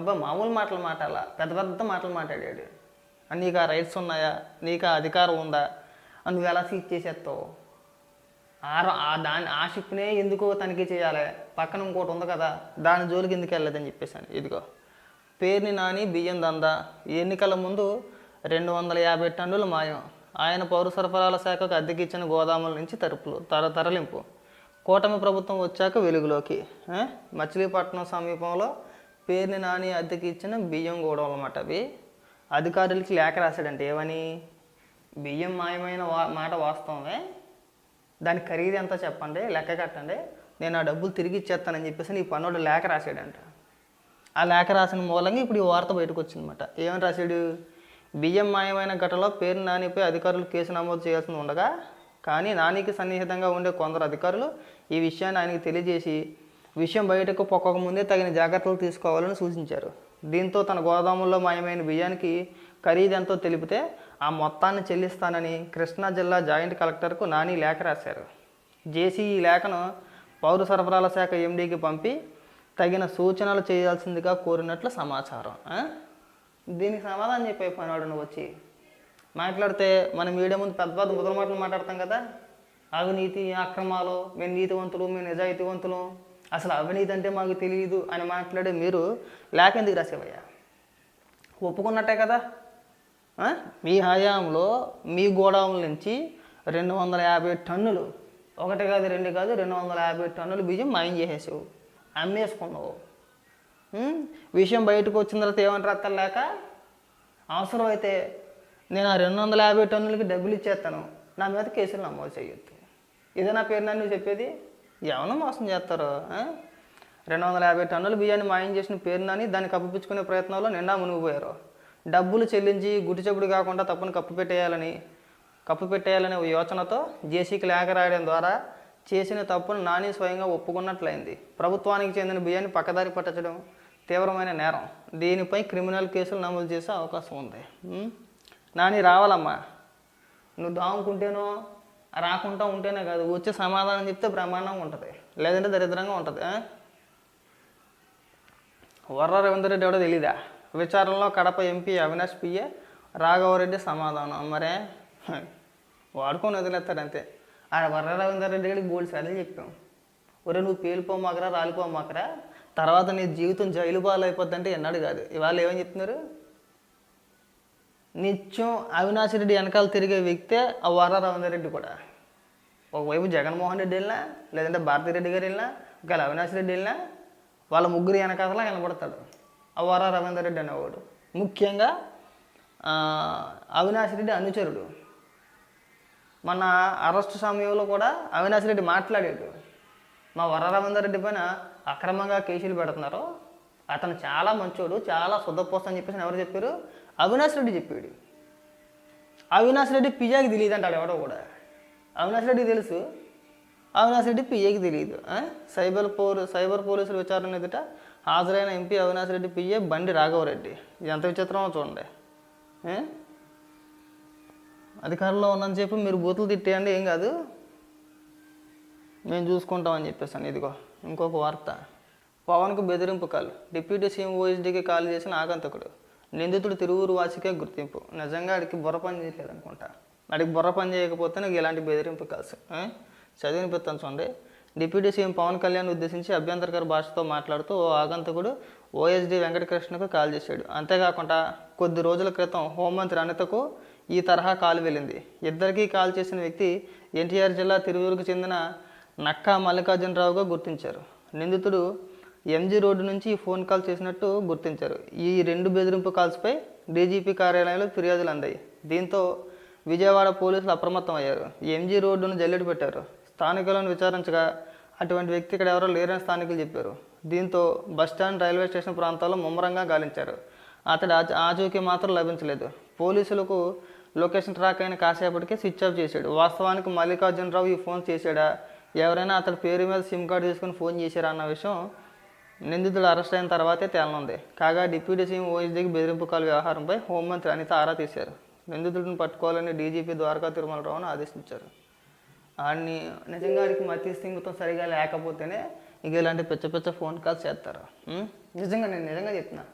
అబ్బా మామూలు మాటలు మాట్లాడాల పెద్ద పెద్ద మాటలు మాట్లాడాడు. నీకు ఆ రైట్స్ ఉన్నాయా? నీకు ఆ అధికారం ఉందా? నువ్వు ఎలా సీజ్ చేసేస్తావు? ఆ ఆ దాని ఆ షిప్నే ఎందుకు తనిఖీ చేయాలి? పక్కన ఇంకోటి ఉంది కదా దాని జోలికి ఎందుకు వెళ్ళలేదని చెప్పేసాను ఇదిగో పేరుని నాని బియ్యం దందా. ఎన్నికల ముందు రెండు వందల యాభై టన్నులు మాయం. ఆయన పౌర సరఫరాల శాఖకు అద్దెకిచ్చిన గోదాముల నుంచి తరుపులు తర తరలింపు. కూటమి ప్రభుత్వం వచ్చాక వెలుగులోకి. మచిలీపట్నం సమీపంలో పేరుని నాని అద్దెకి ఇచ్చిన బియ్యం గోడవలు అన్నమాట అవి. అధికారులకి లేఖ రాశాడంటే ఏమని? బియ్యం మాయమైన వా మాట వాస్తవమే. దాని ఖరీదు ఎంత చెప్పండి లెక్క కట్టండి. నేను ఆ డబ్బులు తిరిగి ఇచ్చేస్తానని చెప్పేసి నీ పన్నోడు లేఖ రాశాడంట. ఆ లేఖ రాసిన మూలంగా ఇప్పుడు ఈ వార్త బయటకు వచ్చిందన్నమాట ఏమని రాశాడు? బియ్యం మాయమైన ఘటనలో పేరు నానిపై అధికారులు కేసు నమోదు చేయాల్సి ఉండగా కానీ నానికి సన్నిహితంగా ఉండే కొందరు అధికారులు ఈ విషయాన్ని ఆయనకు తెలియజేసి విషయం బయటకు పొక్కకముందే తగిన జాగ్రత్తలు తీసుకోవాలని సూచించారు. దీంతో తన గోదాముల్లో మాయమైన బియ్యానికి ఖరీదు ఎంతో తెలిపితే ఆ మొత్తాన్ని చెల్లిస్తానని కృష్ణా జిల్లా జాయింట్ కలెక్టర్కు నాని లేఖ రాశారు. జేసీ ఈ లేఖను పౌర సరఫరాల శాఖ ఎండీకి పంపి తగిన సూచనలు చేయాల్సిందిగా కోరినట్లు సమాచారం. దీనికి సమాధానం చెప్పే పనివాడు నువ్వు వచ్చి. మాట్లాడితే మనం మీడియా ముందు పెద్ద పెద్ద ముదల మాటలు మాట్లాడతాం కదా? అవినీతి అక్రమాలు మేము నీతివంతులు మేము నిజాయితీవంతులు అసలు అవినీతి అంటే మాకు తెలియదు అని మాట్లాడే మీరు లేక ఎందుకు రాసేవయ్యా? ఒప్పుకున్నట్టే కదా? మీ హయాంలో మీ గోడౌన్ నుంచి రెండు వందల యాభై టన్నులు ఒకటి కాదు రెండు కాదు రెండు వందల యాభై టన్నులు బియ్యం మాయం చేసేసావు అమ్మేసుకున్నావు. విషయం బయటకు వచ్చిన తర్వాత ఏమని రాత్తలేక అవసరమైతే నేను ఆ రెండు వందల యాభై టన్నులకి డబ్బులు ఇచ్చేస్తాను. నా మీద కేసులు నమోదు చేయొద్దు. ఇదే నా పేరు నన్ను చెప్పేది? ఎవరో మోసం చేస్తారు రెండు వందల యాభై టన్నుల బియ్యాన్ని మాయం చేసిన పేరునాని దాన్ని కప్పిపుచ్చుకునే ప్రయత్నంలో నిండా మునిగిపోయారు. డబ్బులు చెల్లించి గుడి చెప్పుడు కాకుండా తప్పును కప్పు పెట్టేయాలని కప్పు పెట్టేయాలనే యోచనతో జేసీకి లేఖ రాయడం ద్వారా చేసిన తప్పును నాని స్వయంగా ఒప్పుకున్నట్లయింది. ప్రభుత్వానికి చెందిన బియ్యాన్ని పక్కదారి పట్టడం తీవ్రమైన నేరం. దీనిపై క్రిమినల్ కేసులు నమోదు చేసే అవకాశం ఉంది. నాని రావాలమ్మా. నువ్వు దాముకుంటేనో రాకుండా ఉంటేనే కాదు వచ్చే సమాధానం చెప్తే బ్రహ్మాండంగా ఉంటుంది. లేదంటే దరిద్రంగా ఉంటుంది వర్ర రవీందర్ రెడ్డి ఎవడో తెలీదా? విచారణలో కడప ఎంపీ అవినాష్ పిఏ రాఘవరెడ్డి సమాధానం. మరే? వాడుకొని వదిలేస్తారు అంతే. ఆ వర్ర రవీందర్ రెడ్డి గడికి బోల్డ్ సార్లు చెప్పాం. ఒరే నువ్వు పేలిపోమాకరా రాలిపోమాకరా? తర్వాత నీ జీవితం జైలు పాలు ఎన్నాడు కాదు. ఇవాళ ఏమని చెప్తున్నారు? నిత్యం అవినాష్ రెడ్డి వెనకాల తిరిగే వ్యక్తే ఆ వర్ర రవీందర్ రెడ్డి కూడా. ఒకవైపు జగన్మోహన్ రెడ్డి వెళ్ళినా లేదంటే భారతిరెడ్డి గారు వెళ్ళినా ఒకవేళ అవినాష్ రెడ్డి వెళ్ళినా వాళ్ళ ముగ్గురు వెనకాతలా కనబడతాడు ఆ వర రవీందర్ రెడ్డి అనేవాడు. ముఖ్యంగా అవినాష్ రెడ్డి అనుచరుడు. మన అరెస్ట్ సమయంలో కూడా అవినాష్ రెడ్డి మాట్లాడాడు. మా వర రవీందర్ రెడ్డి పైన అక్రమంగా కేసులు పెడుతున్నారు. అతను చాలా మంచోడు చాలా శుద్ధపోస్త అని చెప్పేసి ఎవరు చెప్పారు? అవినాష్ రెడ్డి చెప్పాడు. అవినాష్ రెడ్డి పిజాకి తెలియదు అంటాడు ఎవడో కూడా. అవినాష్ రెడ్డి తెలుసు. అవినాష్ రెడ్డి పిఏకి తెలియదు. సైబర్ పోలీ సైబర్ పోలీసుల విచారణ ఎదుట హాజరైన ఎంపీ అవినాష్ రెడ్డి పిఏ బండి రాఘవరెడ్డి. ఎంత విచిత్రమో చూడండి. అధికారంలో ఉన్నని చెప్పి మీరు బూతులు తిట్టేయండి ఏం కాదు. మేము చూసుకుంటామని చెప్పేసాను. ఇదిగో ఇంకొక వార్త. పవన్కు బెదిరింపు కాల్. డిప్యూటీ సీఎం ఓఎస్డీకి కాల్ చేసిన ఆగంతకుడు నిందితుడు తిరువురు వాసికే గుర్తింపు. నిజంగా అడికి బుర్ర పని చేయలేదు అనుకుంటా ఆడికి బుర్ర పని చేయకపోతే నాకు ఇలాంటి బెదిరింపు కాల్స్. చదివినిపిస్తాను చూడండి. డిప్యూటీ సీఎం పవన్ కళ్యాణ్ ఉద్దేశించి అభ్యంతరకర భాషతో మాట్లాడుతూ ఓ ఆగంతకుడు ఓఎస్డి వెంకటకృష్ణకు కాల్ చేశాడు. అంతేకాకుండా కొద్ది రోజుల క్రితం హోంమంత్రి అనితకు ఈ తరహా కాల్ వెళ్ళింది. ఇద్దరికీ కాల్ చేసిన వ్యక్తి ఎన్టీఆర్ జిల్లా తిరువూరుకు చెందిన నక్కా మల్లికార్జునరావుగా గుర్తించారు. నిందితుడు ఎంజీ రోడ్డు నుంచి ఈ ఫోన్ కాల్ చేసినట్టు గుర్తించారు. ఈ రెండు బెదిరింపు కాల్స్పై డీజీపీ కార్యాలయంలో ఫిర్యాదులు అందాయి. దీంతో విజయవాడ పోలీసులు అప్రమత్తం అయ్యారు ఎంజీ రోడ్డును జల్లెడ పెట్టారు. స్థానికులను విచారించగా అటువంటి వ్యక్తి ఇక్కడ ఎవరో లేరని స్థానికులు చెప్పారు. దీంతో బస్టాండ్ రైల్వే స్టేషన్ ప్రాంతాల్లో ముమ్మరంగా గాలించారు. అతడు ఆచ- ఆచూకీ మాత్రం లభించలేదు. పోలీసులకు లొకేషన్ ట్రాక్ అయిన కాసేపటికే స్విచ్ ఆఫ్ చేశాడు. వాస్తవానికి మల్లికార్జునరావు ఈ ఫోన్ చేశాడా? ఎవరైనా అతడి పేరు మీద సిమ్ కార్డు తీసుకుని ఫోన్ చేశారా అన్న విషయం నిందితుడు అరెస్ట్ అయిన తర్వాతే తేలనుంది. కాగా డిప్యూటీ సీఎం ఓఎస్డీకి బెదిరింపు కాల్ వ్యవహారంపై హోంమంత్రి అనిత ఆరా తీశారు. నిందితుడిని పట్టుకోవాలని డీజీపీ ద్వారకా తిరుమలరావును ఆదేశించారు. ఆడిని నిజంగా ఆడికి మతి సరిగా లేకపోతేనే ఇక ఇలాంటి పిచ్చ పిచ్చ ఫోన్ కాల్స్ చేస్తారు. నిజంగా నేను నిజంగా చెప్తున్నా.